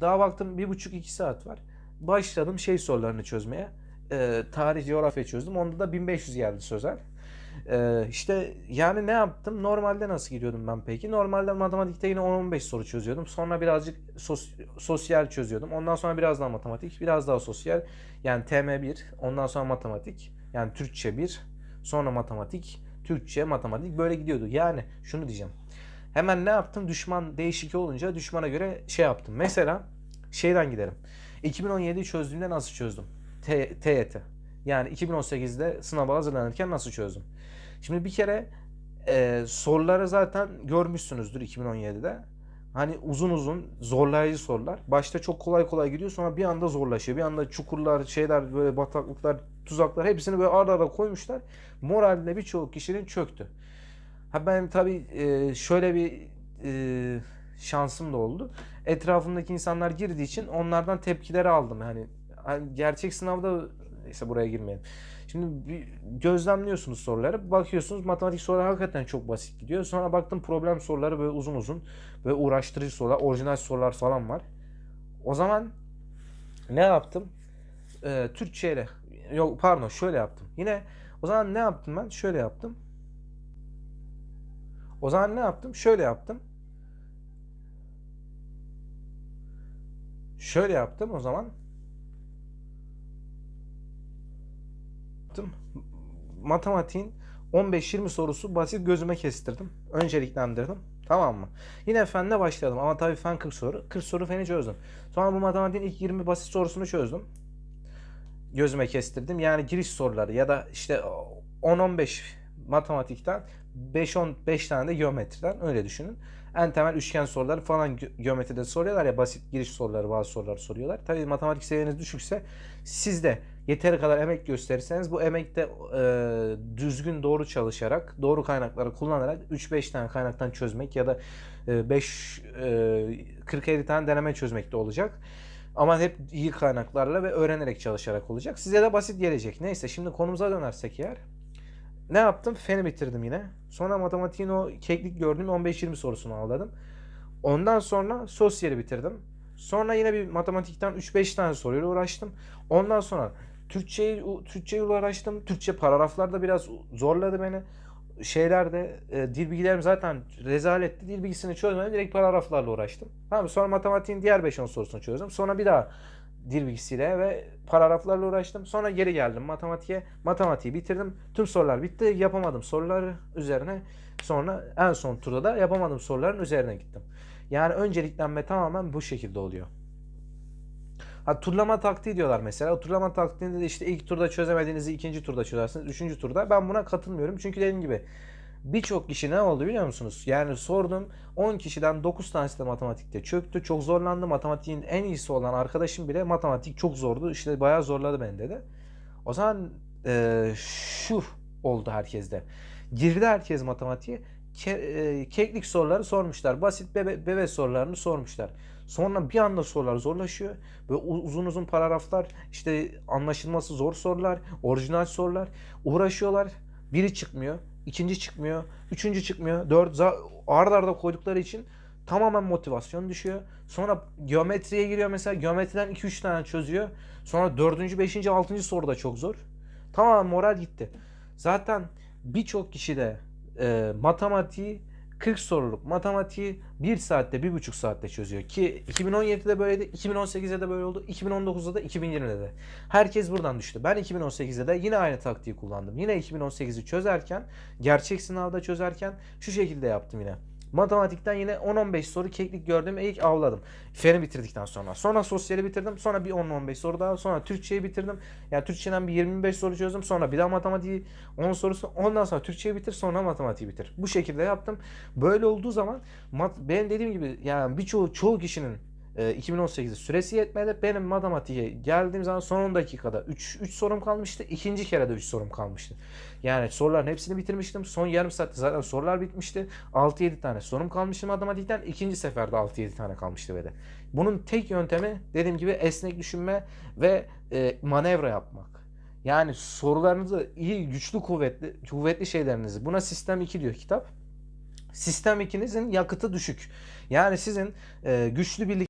Daha baktım bir buçuk iki saat var. Başladım şey sorularını çözmeye. Ee, tarih, coğrafya çözdüm. Onda da 1500 geldi sözel. Ee, işte yani ne yaptım? Normalde nasıl giriyordum ben peki? Normalde matematikte yine 10-15 soru çözüyordum. Sonra birazcık sos- sosyal çözüyordum. Ondan sonra biraz daha matematik, biraz daha sosyal. Yani TM1, ondan sonra matematik. Yani Türkçe 1, sonra matematik, Türkçe, matematik böyle gidiyordu. Yani şunu diyeceğim. Hemen ne yaptım? Düşman değişik olunca düşmana göre şey yaptım. Mesela şeyden gidelim. 2017'yi çözdüğümde nasıl çözdüm? T- TYT. Yani 2018'de sınava hazırlanırken nasıl çözdüm? Şimdi bir kere e, soruları zaten görmüşsünüzdür 2017'de. Hani uzun uzun zorlayıcı sorular. Başta çok kolay kolay gidiyor sonra bir anda zorlaşıyor. Bir anda çukurlar, şeyler böyle bataklıklar, tuzaklar hepsini böyle arda arda koymuşlar. Moraline birçok kişinin çöktü. Ha ben tabii e, şöyle bir e, şansım da oldu. Etrafımdaki insanlar girdiği için onlardan tepkileri aldım. Yani, hani gerçek sınavda neyse buraya girmeyelim. Şimdi gözlemliyorsunuz soruları. Bakıyorsunuz matematik soruları hakikaten çok basit gidiyor. Sonra baktım problem soruları böyle uzun uzun ve uğraştırıcı sorular, orijinal sorular falan var. O zaman ne yaptım? Ee, Türkçeyle yok pardon şöyle yaptım. Yine o zaman ne yaptım ben? Şöyle yaptım. O zaman ne yaptım? Şöyle yaptım. Şöyle yaptım o zaman. Yaptım. Matematiğin 15-20 sorusu basit gözüme kestirdim. Önceliklendirdim. Tamam mı? Yine fende başladım ama tabii fen 40 soru. 40 soru feni çözdüm. Sonra bu matematiğin ilk 20 basit sorusunu çözdüm. Gözüme kestirdim. Yani giriş soruları ya da işte 10-15 matematikten 5-15 tane de geometriden öyle düşünün. En temel üçgen soruları falan ge- geometride soruyorlar ya basit giriş soruları bazı soruları soruyorlar. Tabii matematik seviyeniz düşükse siz de yeteri kadar emek gösterirseniz bu emekte e, düzgün doğru çalışarak doğru kaynakları kullanarak 3-5 tane kaynaktan çözmek ya da e, 5 e, 47 tane deneme çözmek de olacak. Ama hep iyi kaynaklarla ve öğrenerek çalışarak olacak. Size de basit gelecek. Neyse şimdi konumuza dönersek eğer. Ne yaptım? Feni bitirdim yine. Sonra matematiğin o keklik gördüğüm 15-20 sorusunu aldım. Ondan sonra sosyali bitirdim. Sonra yine bir matematikten 3-5 tane soruyla uğraştım. Ondan sonra Türkçeyi Türkçeyi uğraştım. Türkçe paragraflarda biraz zorladı beni. Şeylerde e, dil bilgilerim zaten rezaletti. Dil bilgisini çözmedim. Direkt paragraflarla uğraştım. Tamam sonra matematiğin diğer 5-10 sorusunu çözdüm. Sonra bir daha dil bilgisiyle ve paragraflarla uğraştım. Sonra geri geldim matematiğe. Matematiği bitirdim. Tüm sorular bitti. Yapamadım soruları üzerine. Sonra en son turda da yapamadım soruların üzerine gittim. Yani önceliklenme tamamen bu şekilde oluyor. Ha, turlama taktiği diyorlar mesela. Turlama taktiğinde de işte ilk turda çözemediğinizi ikinci turda çözersiniz. Üçüncü turda. Ben buna katılmıyorum. Çünkü dediğim gibi birçok kişi ne oldu biliyor musunuz? Yani sordum 10 kişiden 9 tanesi de matematikte çöktü. Çok zorlandı. Matematiğin en iyisi olan arkadaşım bile matematik çok zordu. İşte bayağı zorladı beni dedi. O zaman e, şu oldu herkeste. Girdi herkes matematiğe. Ke, e, keklik soruları sormuşlar. Basit bebe, bebe sorularını sormuşlar. Sonra bir anda sorular zorlaşıyor. Ve uzun uzun paragraflar, işte anlaşılması zor sorular, orijinal sorular. Uğraşıyorlar. Biri çıkmıyor, ikinci çıkmıyor, üçüncü çıkmıyor. Dört ard arda koydukları için tamamen motivasyon düşüyor. Sonra geometriye giriyor mesela. Geometriden 2-3 tane çözüyor. Sonra dördüncü, beşinci, altıncı soru da çok zor. Tamamen moral gitti. Zaten birçok kişi de e, matematiği 40 soruluk matematiği 1 saatte 1,5 saatte çözüyor. Ki 2017'de böyleydi, 2018'de de böyle oldu, 2019'da da 2020'de de. Herkes buradan düştü. Ben 2018'de de yine aynı taktiği kullandım. Yine 2018'i çözerken, gerçek sınavda çözerken şu şekilde yaptım yine. Matematikten yine 10-15 soru keklik gördüm ve ilk avladım. Feni bitirdikten sonra. Sonra sosyali bitirdim. Sonra bir 10-15 soru daha. Sonra Türkçeyi bitirdim. Yani Türkçeden bir 25 soru çözdüm. Sonra bir daha matematiği 10 sorusu. Ondan sonra Türkçeyi bitir. Sonra matematiği bitir. Bu şekilde yaptım. Böyle olduğu zaman ben dediğim gibi yani birçoğu çoğu kişinin 2018'de süresi yetmedi. Benim matematiğe geldiğim zaman son 10 dakikada 3, 3 sorum kalmıştı. İkinci kere de 3 sorum kalmıştı. Yani soruların hepsini bitirmiştim. Son yarım saatte zaten sorular bitmişti. 6-7 tane sorum kalmıştı matematikten. İkinci seferde 6-7 tane kalmıştı ve de. Bunun tek yöntemi dediğim gibi esnek düşünme ve e, manevra yapmak. Yani sorularınızı iyi, güçlü, kuvvetli, kuvvetli şeylerinizi. Buna sistem 2 diyor kitap. Sistem 2'nizin yakıtı düşük. Yani sizin e, güçlü birlik